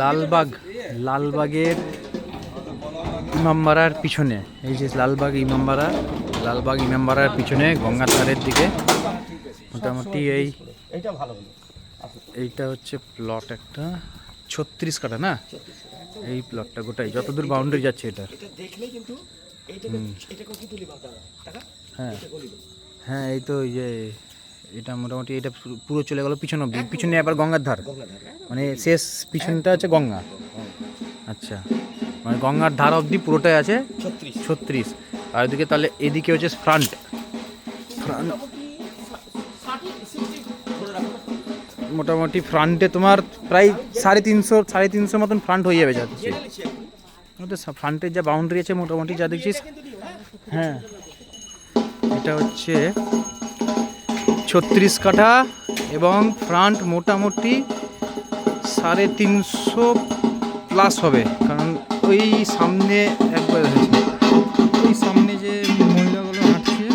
লালবাগ লালবাগের ইমামবাড়ার পিছনে। এই যে লালবাগ ইমামবাড়া লালবাগ ইমামবাড়ার পিছনে গঙ্গাধারের দিকে। মোটামুটি এই এইটা হচ্ছে প্লট একটা। ছত্রিশ কাটা না? এই প্লটটা গোটাই। যতদূর বাউন্ডারি যাচ্ছে এটা হ্যাঁ। হ্যাঁ এই তো এই যে এটা মোটামুটি এটা পুরো- চলে গেল পিছন অব্দি পিছনে আবার গঙ্গার ধার। মানে শেষ পিছনটা হচ্ছে গঙ্গা। আচ্ছা। মানে গঙ্গার ধার অবধি পুরোটাই আছে ছত্রিশ। আর এদিকে তাহলে এদিকে হচ্ছে ফ্রন্ট। ফ্রন্ট। মোটামুটি ফ্রন্টে তোমার প্রায় সাড়ে তিনশো সাড়ে তিনশো মতন ফ্রান্ট হয়ে যাবে যাচ্ছে ফ্রন্টের যা বাউন্ডারি আছে মোটামুটি যা দেখছিস হ্যাঁ। এটা হচ্ছে ছত্রিশ কাঠা এবং ফ্রান্ট মোটামুটি সাড়ে তিনশো প্লাস হবে। কারণ ওই সামনে একবার হয়েছে। ওই সামনে যে মহিলাগুলো হাঁটছে,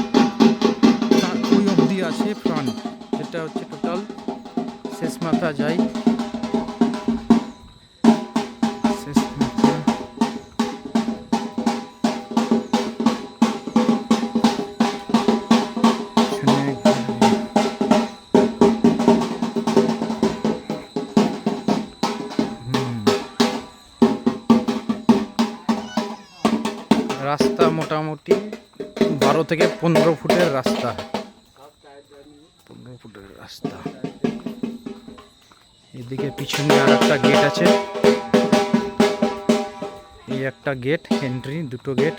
তার ওই অবধি আছে ফ্রান্ট সেটা হচ্ছে টোটাল শেষ মাথা যাই। রাস্তা মোটামুটি বারো থেকে পনেরো ফুটের রাস্তা। পনেরো ফুটের রাস্তা। এদিকে পিছনে আর একটা গেট আছে। এই একটা গেট এন্ট্রি দুটো গেট